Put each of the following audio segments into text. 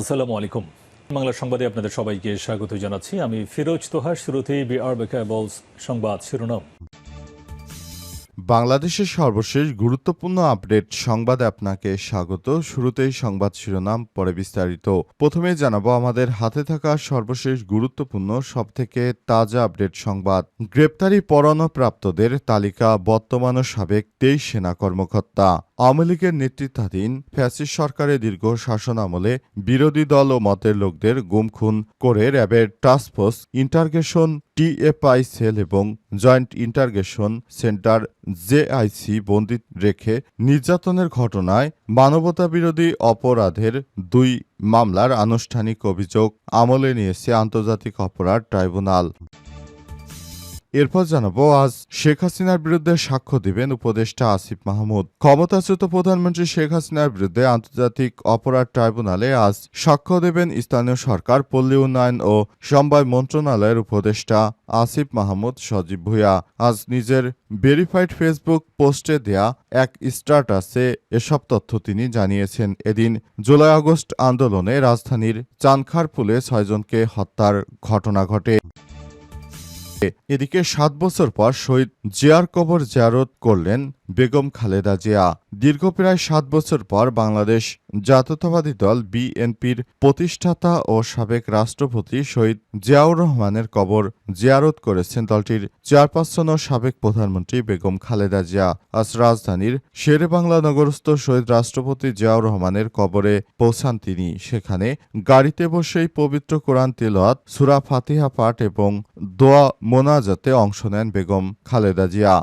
আসসালামু আলাইকুম। বাংলা সংবাদে আপনাদের সবাইকে স্বাগত জানাচ্ছি। আমি ফিরোজ তোহার শুরুতেই বিআর বেকাবলস সংবাদ শিরোনাম। বাংলাদেশের সর্বশেষ গুরুত্বপূর্ণ আপডেট সংবাদে আপনাকে স্বাগত। শুরুতেই সংবাদ শিরোনাম, পরে বিস্তারিত। প্রথমে জানাব, আমাদের হাতে থাকা সর্বশেষ গুরুত্বপূর্ণ, সবথেকে তাজা আপডেট সংবাদ। গ্রেপ্তারি পরোয়ানাপ্রাপ্তদের তালিকা বর্তমান ও সাবেক তেইশ সেনা কর্মকর্তা। আওয়ামী লীগের নেতৃত্বাধীন ফ্যাসিস সরকারের দীর্ঘ শাসন আমলে বিরোধী দল ও মতের লোকদের গুম খুন করে র্যাবের task force interrogation TFI cell এবং জয়েন্ট ইন্টারগেশন সেন্টার জেআইসি বন্দি রেখে নির্যাতনের ঘটনায় মানবতাবিরোধী অপরাধের দুই মামলার আনুষ্ঠানিক অভিযোগ আমলে নিয়েছে আন্তর্জাতিক অপরাধ ট্রাইব্যুনাল। এরপর জানাব, আজ শেখ হাসিনার বিরুদ্ধে সাক্ষ্য দিবেন উপদেষ্টা আসিফ মাহমুদ। ক্ষমতাচ্যুত প্রধানমন্ত্রী শেখ হাসিনার বিরুদ্ধে আন্তর্জাতিক অপরাধ ট্রাইব্যুনালে আজ সাক্ষ্য দেবেন স্থানীয় সরকার, পল্লী উন্নয়ন ও সমবায় মন্ত্রণালয়ের উপদেষ্টা আসিফ মাহমুদ সজীব ভুইয়া। আজ নিজের ভেরিফাইড ফেসবুক পোস্টে দেয়া এক স্ট্যাটাসে এসব তথ্য তিনি জানিয়েছেন। এদিন জুলাই আগস্ট আন্দোলনে রাজধানীর চানখারপুলে ছয়জনকে হত্যার ঘটনা ঘটে। এদিকে সাত বছর পর শহীদ জিয়ার কবর জিয়ারত করলেন বেগম খালেদা জিয়া। দীর্ঘ প্রায় সাত বছর পর বাংলাদেশ জাতীয়তাবাদী দল বিএনপির প্রতিষ্ঠাতা ও সাবেক রাষ্ট্রপতি শহীদ জিয়াউর রহমানের কবর জিয়ারত করেছেন দলটির চেয়ারপারসন ও সাবেক প্রধানমন্ত্রী বেগম খালেদা জিয়া। আজ রাজধানীর শেরে বাংলা নগরস্থ শহীদ রাষ্ট্রপতি জিয়াউর রহমানের কবরে পৌঁছান তিনি। সেখানে গাড়িতে বসেই পবিত্র কোরআন তেলাওয়াত, সুরা ফাতিহা পাঠ এবং দোয়া মোনাজাতে অংশ নেন বেগম খালেদা জিয়া।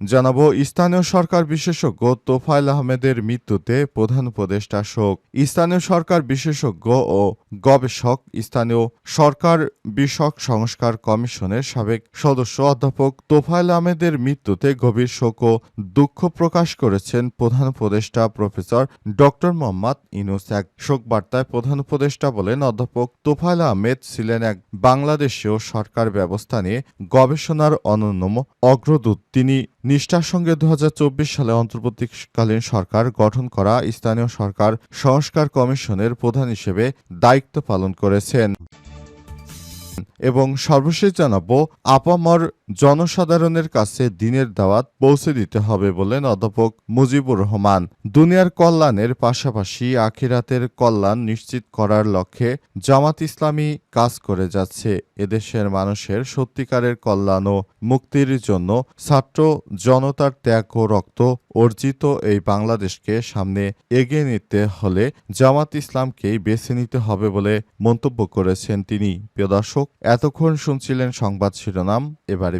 জানাব, স্থানীয় সরকার বিশেষজ্ঞ তোফায়েল আহমেদের মৃত্যুতে প্রধান উপদেষ্টা শোক। স্থানীয় সরকার বিশেষজ্ঞ ও গবেষক, স্থানীয় সরকার বিষয়ক সংস্কার কমিশনের সাবেক সদস্য অধ্যাপক তোফায়েল আহমেদের মৃত্যুতে গভীর শোক ও দুঃখ প্রকাশ করেছেন প্রধান উপদেষ্টা প্রফেসর ডক্টর মোহাম্মদ ইনুস এক শোক বার্তায় প্রধান উপদেষ্টা বলেন, অধ্যাপক তোফায়েল আহমেদ ছিলেন এক বাংলাদেশীয় সরকার ব্যবস্থা নিয়ে গবেষণার অনন্যম অগ্রদূত। তিনি নিষ্ঠার সঙ্গে দু হাজার চব্বিশ সালে অন্তর্বর্তীকালীন সরকার গঠন করা স্থানীয় সরকার সংস্কার কমিশনের প্রধান হিসেবে দায়িত্ব পালন করেছেন। এবং সর্বশেষ জানাব, আপামর জনসাধারণের কাছে দিনের দাওয়াত পৌঁছে দিতে হবে বলেন অধ্যাপক মুজিবুর রহমান। দুনিয়ার কল্যাণের পাশাপাশি আখিরাতের কল্যাণ নিশ্চিত করার লক্ষ্যে জামাত ইসলামী কাজ করে যাচ্ছে। এদেশের মানুষের সত্যিকারের কল্যাণ ও মুক্তির জন্য ছাত্র জনতার ত্যাগ ও রক্ত অর্জিত এই বাংলাদেশকে সামনে এগিয়ে নিতে হলে জামাত ইসলামকেই বেছে নিতে হবে বলে মন্তব্য করেছেন তিনি। প্রিয় দর্শক, এতক্ষণ শুনছিলেন সংবাদ শিরোনাম। এবারে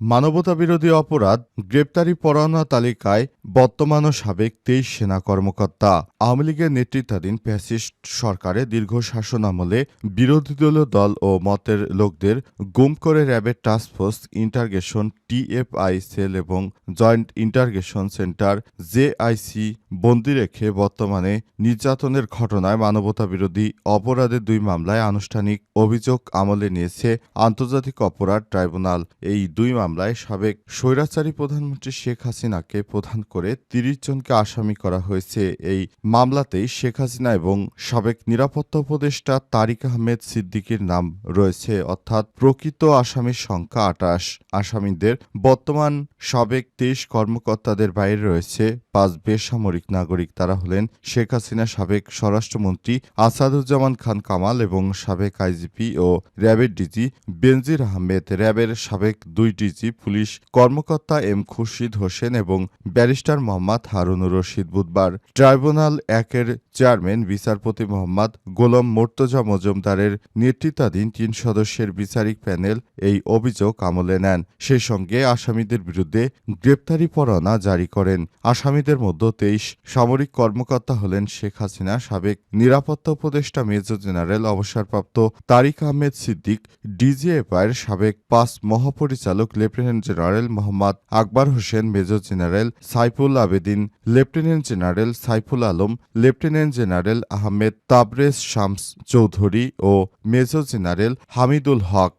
মানবতাবিরোধী অপরাধ গ্রেপ্তারি পরোয়ানা তালিকায় বর্তমান ও সাবেক তেইশ সেনা কর্মকর্তা। আওয়ামী লীগের নেতৃত্বাধীন ফ্যাসিস্ট সরকারের দীর্ঘ শাসন আমলে বিরোধী দলীয় দল ও মতের লোকদের গুম করে র্যাবের task force interrogation TFI cell এবং জয়েন্ট ইন্টারগেশন সেন্টার জেআইসি বন্দি রেখে বর্তমানে নির্যাতনের ঘটনায় মানবতাবিরোধী অপরাধের দুই মামলায় আনুষ্ঠানিক অভিযোগ আমলে নিয়েছে আন্তর্জাতিক অপরাধ ট্রাইব্যুনাল। এই দুই মামলায় সাবেক স্বৈরাচারী প্রধানমন্ত্রী শেখ হাসিনাকে প্রধান করে তিরিশ জনকে আসামি করা হয়েছে। এই মামলাতেই শেখ হাসিনা এবং সাবেক নিরাপত্তা উপদেষ্টা তারিক আহমেদ সিদ্দিকীর নাম রয়েছে। অর্থাৎ প্রকৃত আসামির সংখ্যা আটাশ। আসামিদের বর্তমান সাবেক তেইশ কর্মকর্তাদের বাইরে রয়েছে পাঁচ বেসামরিক নাগরিক তারা হলেন শেখ হাসিনা, সাবেক স্বরাষ্ট্রমন্ত্রী আসাদুজ্জামান খান কামাল এবং সাবেক আইজিপি ও র্যাবের ডিজি বেনজির আহমেদ। র্যাবের সাবেক দুই ডিজি পুলিশ কর্মকর্তা এম খুরশিদ হোসেন এবং ব্যারিস্টার মোহাম্মদ হারুনুর রশিদ বুধবার। ট্রাইব্যুনাল একের চেয়ারম্যান, বিচারপতি মোহাম্মদ গোলাম মোর্তজা মজুমদারের নেতৃত্বাধীন তিন সদস্যের বিচারিক প্যানেল এই অভিযোগ আমলে নেন। সেই সঙ্গে আসামিদের বিরুদ্ধে গ্রেপ্তারি পরোয়ানা জারি করেন। আসামি আসামিদের মধ্যে তেইশ সামরিক কর্মকর্তা হলেন শেখ হাসিনা, সাবেক নিরাপত্তা উপদেষ্টা মেজর জেনারেল, অবসরপ্রাপ্ত তারিক আহমেদ সিদ্দিক, ডিজিএফআইয়ের সাবেক পাঁচ মহাপরিচালক lieutenant general Mohammad Akbar Hossain, major general Saiful Abedin, lieutenant general Saiful Alam, lieutenant general Ahmed Tabrez Shams Chowdhury ও মেজর জেনারেল হামিদুল হক।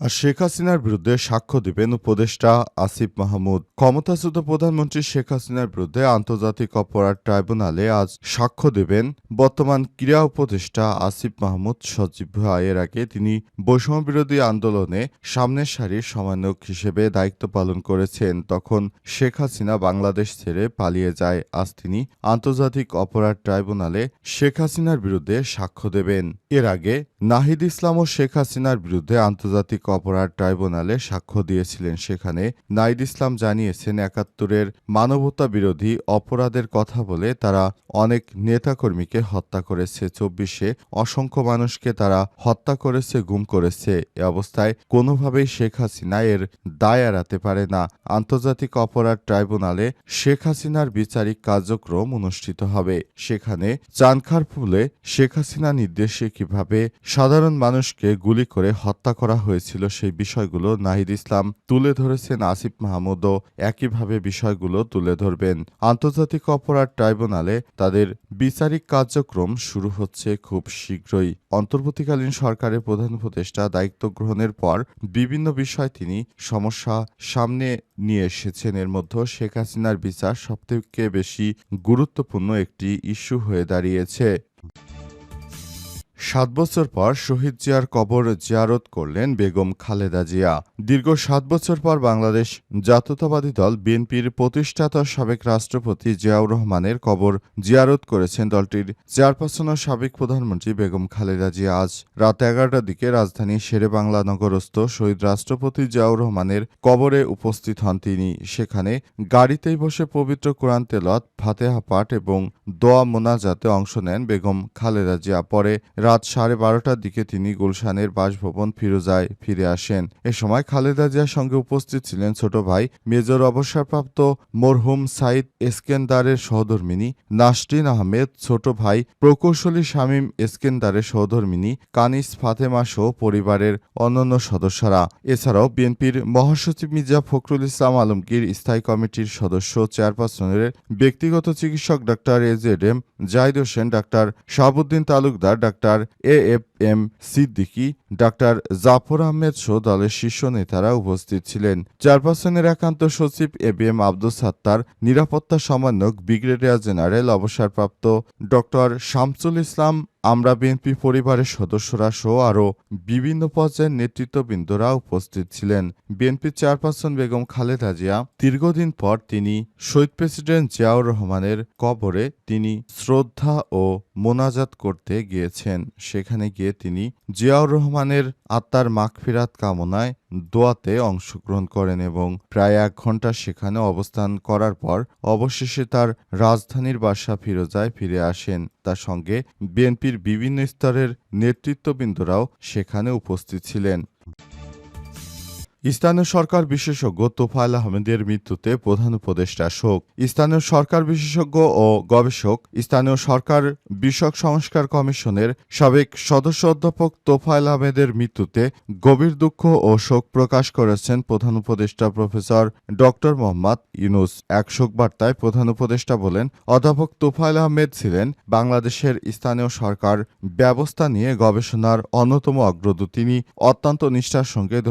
আর শেখ হাসিনার বিরুদ্ধে সাক্ষ্য দিবেন উপদেষ্টা আসিফ মাহমুদ। ক্ষমতাচ্যুত প্রধানমন্ত্রী শেখ হাসিনার বিরুদ্ধে আন্তর্জাতিক অপরাধ ট্রাইব্যুনালে আজ সাক্ষ্য দেবেন বর্তমান ক্রীড়া উপদেষ্টা আসিফ মাহমুদ। সজীব ভাই এর আগে তিনি বৈষম্য বিরোধী আন্দোলনে সামনের সারির সমন্বয়ক হিসেবে দায়িত্ব পালন করেছেন। তখন শেখ হাসিনা বাংলাদেশ ছেড়ে পালিয়ে যায়। আজ তিনি আন্তর্জাতিক অপরাধ ট্রাইব্যুনালে শেখ হাসিনার বিরুদ্ধে সাক্ষ্য দেবেন। এর আগে নাহিদ ইসলাম ও শেখ হাসিনার বিরুদ্ধে আন্তর্জাতিক অপরাধ ট্রাইব্যুনালে সাক্ষ্য দিয়েছিলেন সেখানে নাহিদ ইসলাম জানিয়েছেন, একাত্তরের মানবতা বিরোধী অপরাধের কথা বলে তারা অনেক নেতাকর্মীকে হত্যা করেছে। চব্বিশে অসংখ্য মানুষকে তারা হত্যা করেছে, গুম করেছে। এ অবস্থায় কোনোভাবেই শেখ হাসিনা এর দায় এড়াতে পারে না। আন্তর্জাতিক অপরাধ ট্রাইব্যুনালে শেখ হাসিনার বিচারিক কার্যক্রম অনুষ্ঠিত হবে। সেখানে চানখারপুলে শেখ হাসিনা নির্দেশে কীভাবে সাধারণ মানুষকে গুলি করে হত্যা করা হয়েছিল সেই বিষয়গুলো নাহিদ ইসলাম তুলে ধরেছেন আসিফ মাহমুদও একইভাবে বিষয়গুলো তুলে ধরবেন। আন্তর্জাতিক অপরাধ ট্রাইব্যুনালে তাদের বিচারিক কার্যক্রম শুরু হচ্ছে খুব শীঘ্রই। অন্তর্বর্তীকালীন সরকারের প্রধান উপদেষ্টা দায়িত্ব গ্রহণের পর বিভিন্ন বিষয় তিনি সমস্যা সামনে নিয়ে এসেছেন। এর মধ্যে শেখ হাসিনার বিচার সবথেকে বেশি গুরুত্বপূর্ণ একটি ইস্যু হয়ে দাঁড়িয়েছে। সাত বছর পর শহীদ জিয়ার কবর জিয়ারত করলেন বেগম খালেদা জিয়া। দীর্ঘ সাত বছর পর বাংলাদেশ জাতীয়তাবাদী দল বিএনপির প্রতিষ্ঠাতা সাবেক রাষ্ট্রপতি জিয়াউর রহমানের কবর জিয়ারত করেছেন দলটির চেয়ারপারসন ও সাবেক প্রধানমন্ত্রী বেগম খালেদা জিয়া। আজ রাত এগারোটার দিকে রাজধানী শেরে বাংলা নগরস্থ শহীদ রাষ্ট্রপতি জিয়াউর রহমানের কবরে উপস্থিত হন তিনি। সেখানে গাড়িতেই বসে পবিত্র কোরআন তেলত ফাতেহা পাঠ এবং দোয়া মোনাজাতে অংশ নেন বেগম খালেদা জিয়া। পরে রাত সাড়ে বারোটার দিকে তিনি গুলশানের বাসভবন ফিরোজায় ফিরে আসেন। এ সময় খালেদা জিয়ার সঙ্গে উপস্থিত ছিলেন ছোট ভাই মেজর অবসরপ্রাপ্ত মরহুম সাইদ এসকেন্দারের সহধর্মিনী, নাসরিন আহমেদ, ছোট ভাই প্রকৌশলী শামীম এসকেন্দারের সহধর্মিনী, কানিস ফাতেমা সহ পরিবারের অন্যান্য সদস্যরা। এছাড়াও বিএনপির মহাসচিব মির্জা ফখরুল ইসলাম আলমগীর স্থায়ী কমিটির সদস্য চেয়ারপারসনের ব্যক্তিগত চিকিৎসক doctor A Z M, Zahid Hossain, doctor Shahabuddin Talukdar, doctor A F M Siddiqui, doctor Zafar Ahmed সহ দলের শীর্ষ নেতারা উপস্থিত ছিলেন। চেয়ারপারসনের একান্ত সচিব A B M Abdul Sattar, নিরাপত্তা সমন্বয়ক ব্রিগেডিয়ার জেনারেল অবসরপ্রাপ্ত ডক্টর শামসুল ইসলাম আমরা বিএনপি পরিবারের সদস্যরা সহ আরও বিভিন্ন পর্যায়ের নেতৃত্ববৃন্দরা উপস্থিত ছিলেন। বিএনপি চেয়ারপারসন বেগম খালেদা জিয়া, দীর্ঘদিন পর তিনি শহীদ প্রেসিডেন্ট জিয়াউর রহমানের কবরে তিনি শ্রদ্ধা ও মোনাজাত করতে গিয়েছেন। সেখানে গিয়ে তিনি জিয়াউর রহমানের আত্মার মাগফিরাত কামনায় দোয়াতে অংশগ্রহণ করেন এবং প্রায় এক ঘণ্টা সেখানে অবস্থান করার পর অবশেষে তার রাজধানীর বাসা ফিরোজায় ফিরে আসেন। তার সঙ্গে বিএনপির বিভিন্ন স্তরের নেতৃত্ববৃন্দরাও সেখানে উপস্থিত ছিলেন। স্থানীয় সরকার বিশেষজ্ঞ তোফায়েল আহমেদের মৃত্যুতে প্রধান উপদেষ্টা শোক। স্থানীয় সরকার বিশেষজ্ঞ ও গবেষক, স্থানীয় সরকার বিষয়ক সংস্কার কমিশনের সাবেক সদস্য অধ্যাপক তোফায়েল আহমেদের মৃত্যুতে গভীর দুঃখ ও শোক প্রকাশ করেছেন প্রধান উপদেষ্টা প্রফেসর ডক্টর মোহাম্মদ ইউনুস। এক শোক বার্তায় প্রধান উপদেষ্টা বলেন, অধ্যাপক তোফায়েল আহমেদ ছিলেন বাংলাদেশের স্থানীয় সরকার ব্যবস্থা নিয়ে গবেষণার অন্যতম অগ্রদূত। তিনি অত্যন্ত নিষ্ঠার সঙ্গে দু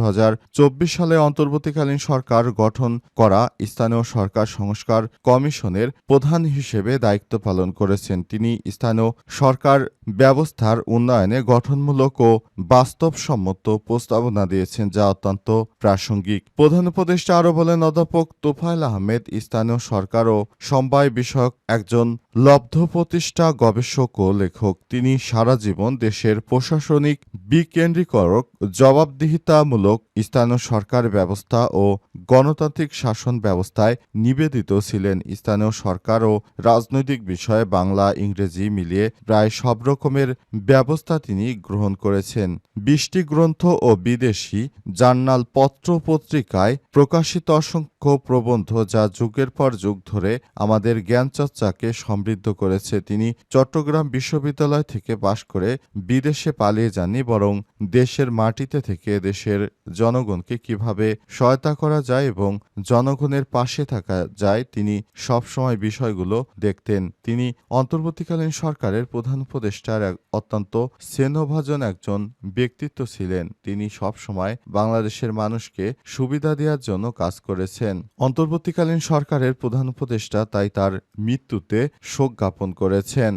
সালে অন্তর্বর্তীকালীন সরকার গঠন করা স্থানীয় সরকার সংস্কার কমিশনের প্রধান হিসেবে দায়িত্ব পালন করেছেন। তিনি স্থানীয় সরকার ব্যবস্থার উন্নয়নে গঠনমূলক ও বাস্তবসম্মত প্রস্তাবনা দিয়েছেন, যা অত্যন্ত প্রাসঙ্গিক। প্রধান উপদেষ্টা আরও বলেন, অধ্যাপক তোফায়েল আহমেদ স্থানীয় সরকার ও সমবায় বিষয়ক একজন লব্ধ প্রতিষ্ঠা গবেষক ও লেখক। তিনি সারা জীবন দেশের প্রশাসনিক বিকেন্দ্রীকরক, জবাবদিহিতামূলক স্থানীয় সরকার ব্যবস্থা ও গণতান্ত্রিক শাসন ব্যবস্থায় নিবেদিত ছিলেন। স্থানীয় সরকার ও রাজনৈতিক বিষয়ে বাংলা, ইংরেজি মিলিয়ে প্রায় সব রকমের ব্যবস্থা তিনি গ্রহণ করেছেন। বিশটি গ্রন্থ ও বিদেশি জার্নাল পত্র পত্রিকায় প্রকাশিত অসংখ্য প্রবন্ধ যা যুগের পর যুগ ধরে আমাদের জ্ঞানচর্চাকে সমৃদ্ধ করেছে। তিনি চট্টগ্রাম বিশ্ববিদ্যালয় থেকে পাশ করে বিদেশে পালিয়ে যাননি, বরং দেশের মাটিতে থেকে দেশের জনগণকে কীভাবে সহায়তা করা যায় এবং জনগণের পাশে থাকা যায়, তিনি সবসময় বিষয়গুলো দেখতেন। তিনি অন্তর্বর্তীকালীন সরকারের প্রধান উপদেষ্টার অত্যন্ত স্নেহভাজন একজন ব্যক্তিত্ব ছিলেন। তিনি সবসময় বাংলাদেশের মানুষকে সুবিধা দেওয়ার জন্য কাজ করেছেন। অন্তর্বর্তীকালীন সরকারের প্রধান উপদেষ্টা তাই তার মৃত্যুতে শোক জ্ঞাপন করেছেন।